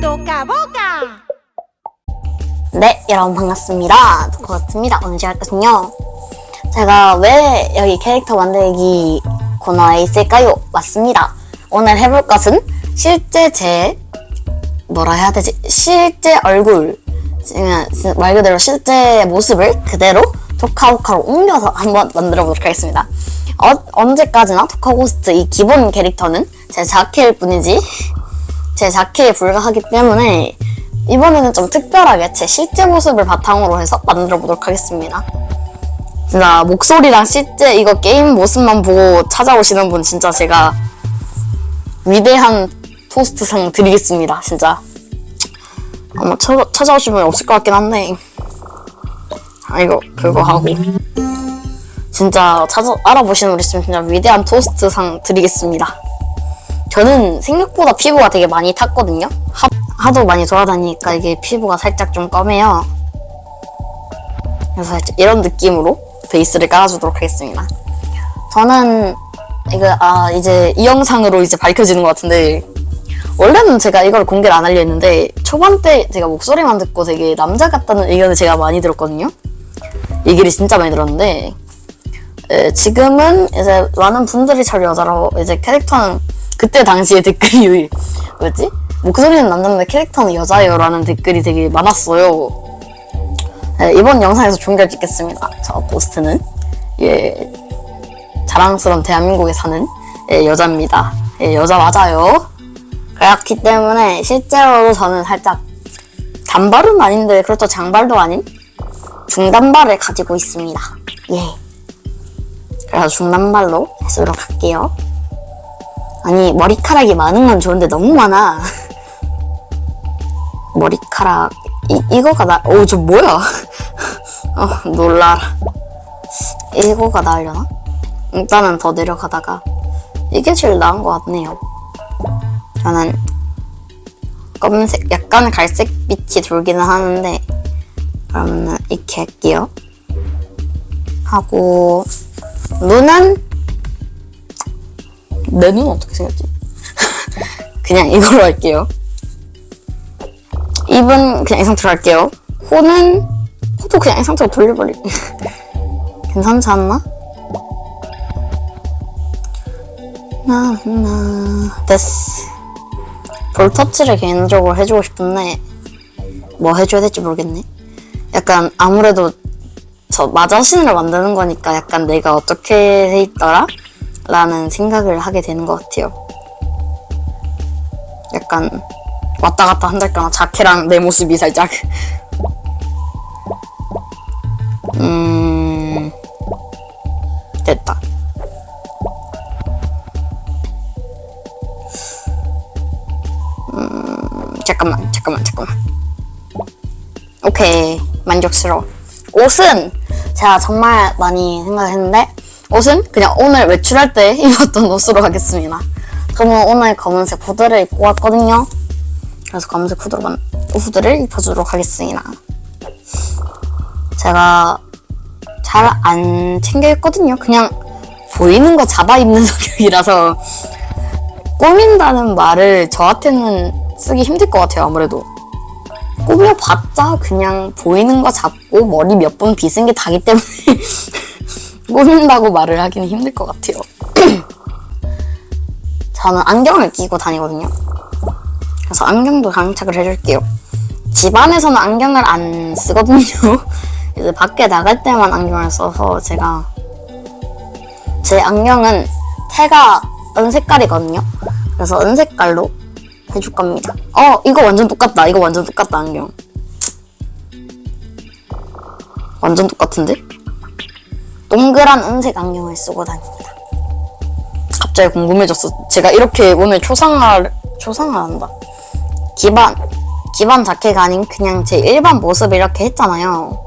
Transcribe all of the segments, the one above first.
Toca boca. 네, 여러분 반갑습니다. 도코같습니다. 오늘 제가 할 것은요. 제가 왜 여기 캐릭터 만들기 코너에 있을까요? 맞습니다. 오늘 해볼 것은 실제 제 뭐라 해야 되지? 실제 얼굴 말 그대로 실제 모습을 그대로 토카오카로 옮겨서 한번 만들어 보도록 하겠습니다. 어, 언제까지나 토카고스트 이 기본 캐릭터는 제 자켓일 뿐이지 제 자켓에 불과하기 때문에 이번에는 좀 특별하게 제 실제 모습을 바탕으로 해서 만들어 보도록 하겠습니다. 진짜 목소리랑 실제 이거 게임 모습만 보고 찾아오시는 분 진짜 제가 위대한 토스트상 드리겠습니다. 진짜 아마 찾아, 찾아오신 분이 없을 것 같긴 한데 아 이거 그거 하고 진짜 찾아 알아보시는 분 있으면 진짜 위대한 토스트상 드리겠습니다. 저는 생각보다 피부가 되게 많이 탔거든요. 하, 하도 많이 돌아다니니까 이게 피부가 살짝 좀 검해요. 그래서 이런 느낌으로 베이스를 깔아주도록 하겠습니다. 저는 이거 아 이제 이 영상으로 이제 밝혀지는 것 같은데 원래는 제가 이걸 공개를 안 하려 했는데 초반 때 제가 목소리만 듣고 되게 남자 같다는 의견을 제가 많이 들었거든요. 얘기를 진짜 많이 들었는데 에, 지금은 이제 많은 분들이 저를 여자라고 이제 캐릭터는 그때 당시에 댓글이 뭐였지? 목소리는 남자인데 캐릭터는 여자예요라는 댓글이 되게 많았어요. 네, 이번 영상에서 종결 짓겠습니다. 저 고스트는 예 자랑스러운 대한민국에 사는 예, 여자입니다. 예, 여자 맞아요. 그렇기 때문에 실제로도 저는 살짝 단발은 아닌데 그렇죠 장발도 아닌 중단발을 가지고 있습니다. 예. 그래서 중단발로 해수록 할게요. 아니 머리카락이 많은 건 좋은데 너무 많아. 머리카락 이 이거가 나. 오 저 뭐야? 어 놀라라. 이거가 나으려나? 일단은 더 내려가다가 이게 제일 나은 것 같네요. 저는 검은색, 약간 갈색 빛이 돌기는 하는데 그러면은 이렇게 할게요. 하고 눈은 내 눈은 어떻게 생겼지? 그냥 이걸로 할게요. 입은 그냥 이 상태로 할게요. 코는 코도 그냥 이 상태로 돌려버리. 괜찮지 않나? 나나 됐어. 볼 터치를 개인적으로 해주고 싶은데 뭐 해줘야 될지 모르겠네. 약간 아무래도 저 마자신을 만드는 거니까 약간 내가 어떻게 돼 있더라? 라는 생각을 하게 되는 것 같아요. 약간 왔다 갔다 한달까나 자켓랑 내 모습이 살짝 음 됐다. 음 잠깐만 잠깐만 잠깐만. 오케이 만족스러워. 옷은 제가 정말 많이 생각했는데 옷은 그냥 오늘 외출할 때 입었던 옷으로 하겠습니다. 저는 오늘 검은색 후드를 입고 왔거든요. 그래서 검은색 후드로만 후드를 입혀주도록 하겠습니다. 제가 잘 안 챙겨 입거든요. 그냥 보이는 거 잡아 입는 성격이라서 꾸민다는 말을 저한테는 쓰기 힘들 것 같아요. 아무래도 꾸며봤자 그냥 보이는 거 잡고 머리 몇 번 빗은 게 다기 때문에 꾸민다고 말을 하기는 힘들 것 같아요. 저는 안경을 끼고 다니거든요. 그래서 안경도 장착을 해줄게요. 집안에서는 안경을 안 쓰거든요. 이제 밖에 나갈 때만 안경을 써서 제가 제 안경은 태가 은색깔이거든요. 그래서 은색깔로 해줄 겁니다. 어, 이거 완전 똑같다. 이거 완전 똑같다, 안경. 완전 똑같은데? 동그란 은색 안경을 쓰고 다닙니다. 갑자기 궁금해졌어. 제가 이렇게 오늘 초상화를, 초상화 한다. 기반, 기반 자켓가 아닌 그냥 제 일반 모습 이렇게 했잖아요.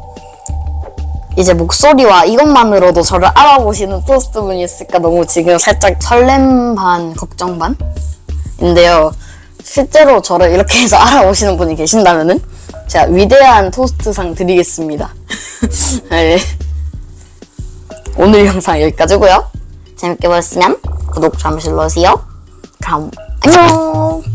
이제 목소리와 이것만으로도 저를 알아보시는 토스트 분이 있을까 너무 지금 살짝 설렘 반, 걱정 반? 인데요. 실제로 저를 이렇게 해서 알아보시는 분이 계신다면은 제가 위대한 토스트상 드리겠습니다. 네. 오늘 영상 여기까지고요. 재밌게 보셨으면 구독 잠시 눌러주세요. 그럼 안녕.